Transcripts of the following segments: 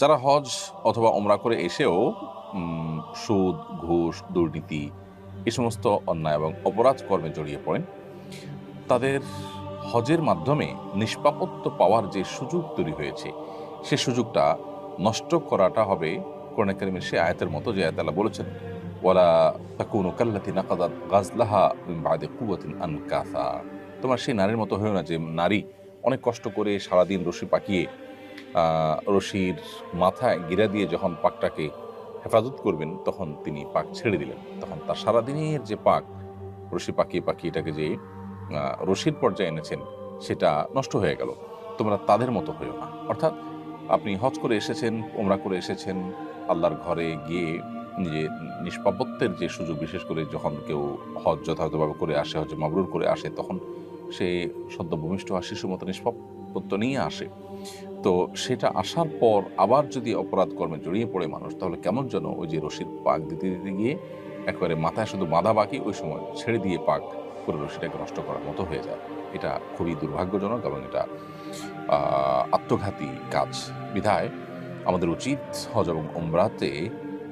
যারা হজ অথবা ওমরা করে এসেও সুদ, ঘুষ, দুর্নীতি এই সমস্ত অন্যায় এবং অপরাধ কর্মে জড়িয়ে পড়েন, তাদের হজের মাধ্যমে নিষ্পাপত্য পাওয়ার যে সুযোগ তৈরি হয়েছে, সে সুযোগটা নষ্ট করাটা হবে কোরআন কারিমের সে আয়াতের মতো যে আয়াত আল্লাহ বলেছেন, ওয়ালা তাকুনু কাল্লাতি নাকাদাত গাজলাহা বাদি আনকাসা। তোমার সেই নারীর মতো হয়েও না যে নারী অনেক কষ্ট করে সারাদিন রশি পাকিয়ে রশির মাথায় গিরা দিয়ে যখন পাকটাকে হেফাজত করবেন, তখন তিনি পাক ছেড়ে দিলেন। তখন তার সারাদিনের যে পাক, রশি পাকিয়ে পাকিয়ে এটাকে যে রশির পর্যায়ে এনেছেন, সেটা নষ্ট হয়ে গেল। তোমরা তাদের মতো হয়েও না। অর্থাৎ আপনি হজ করে এসেছেন ওমরা করে এসেছেন, আল্লাহর ঘরে গিয়ে যে নিষ্পাপত্বের যে সুযোগ, বিশেষ করে যখন কেউ হজ যথাযথভাবে করে আসে, হজ মাবরুর করে আসে, তখন সে সদ্য ভূমিষ্ঠ আর শিশুর মতো নিষ্পাপত্য নিয়ে আসে। তো সেটা আসার পর আবার যদি অপরাধ কর্মে জড়িয়ে পড়ে মানুষ, তাহলে কেমন যেন ওই যে রশির পাক দিতে দিতে গিয়ে একবারে মাথায় শুধু বাঁধা বাকি ওই সময় ছেড়ে দিয়ে পাক করে রশিটাকে নষ্ট করার মতো হয়ে যায়। এটা খুবই দুর্ভাগ্যজনক এবং এটা আত্মঘাতী কাজ। বিধায় আমাদের উচিত হজ এবং ওমরাতে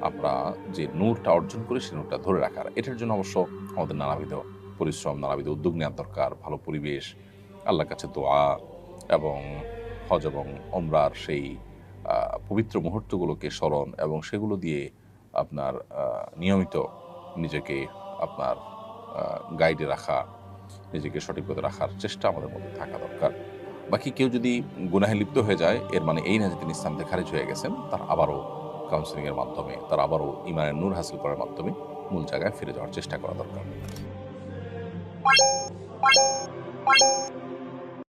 আমরা যে নূরটা অর্জন করি, সেই নূরটা ধরে রাখার। এটার জন্য অবশ্য আমাদের নানাবিধ পরিশ্রম, নানাবিধ উদ্যোগ নেওয়ার দরকার। ভালো পরিবেশ, আল্লাহর কাছে দোয়া এবং হজ এবং ওমরার সেই পবিত্র মুহূর্তগুলোকে স্মরণ এবং সেগুলো দিয়ে আপনার নিয়মিত নিজেকে আপনার গাইডে রাখা, নিজেকে সঠিক পথে রাখার চেষ্টা আমাদের মধ্যে থাকা দরকার। বাকি কেউ যদি গুনাহে লিপ্ত হয়ে যায়, এর মানে এই না যে তিনি ইসলাম থেকে খারিজ হয়ে গেছেন, তার আবারও কাউন্সিলিং এর মাধ্যমে, তার আবারও ইমানের নূর হাসিল করার মাধ্যমে মূল জায়গায় ফিরে যাওয়ার চেষ্টা করা দরকার।